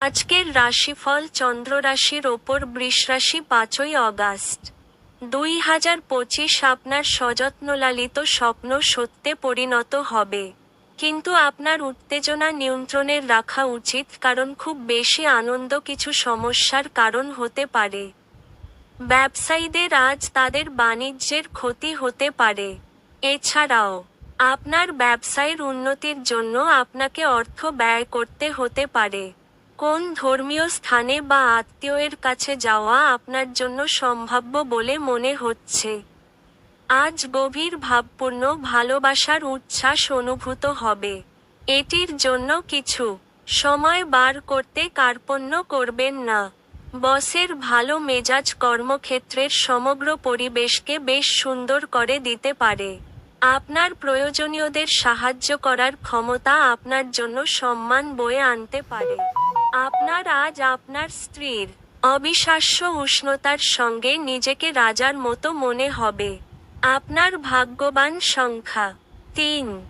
আজকের রাশিফল চন্দ্র রাশির ওপর বৃষ রাশি পাঁচই অগাস্ট। দুই হাজার পঁচিশ আপনার সযত্নলালিত স্বপ্ন সত্যে পরিণত হবে। কিন্তু আপনার উত্তেজনা নিয়ন্ত্রণের রাখা উচিত, কারণ খুব বেশি আনন্দ কিছু সমস্যার কারণ হতে পারে। ব্যবসায়ীদের আজ তাদের বাণিজ্যের ক্ষতি হতে পারে। এছাড়াও, আপনার ব্যবসায়ের উন্নতির জন্য আপনাকে অর্থ ব্যয় করতে হতে পারে। কোন ধর্মীয় স্থানে বা আত্মীয়ের কাছে যাওয়া আপনার জন্য সম্ভাব্য বলে মনে হচ্ছে? আজ গভীর ভাবপূর্ণ ভালোবাসার উচ্ছ্বাস অনুভূত হবে। এটির জন্য কিছু সময় বার করতে কার্পণ্য করবেন না। বসের ভালো মেজাজ কর্মক্ষেত্রের সমগ্র পরিবেশকে বেশ সুন্দর করে দিতে পারে। আপনার প্রয়োজনীয়দের সাহায্য করার ক্ষমতা আপনার জন্য সম্মান বয়ে আনতে পারে। আপনার আজ আপনার স্ত্রীর অবিশ্বাস্য উষ্ণতার সঙ্গে নিজেকে রাজার মতো মনে হবে। আপনার ভাগ্যবান সংখ্যা। তিন।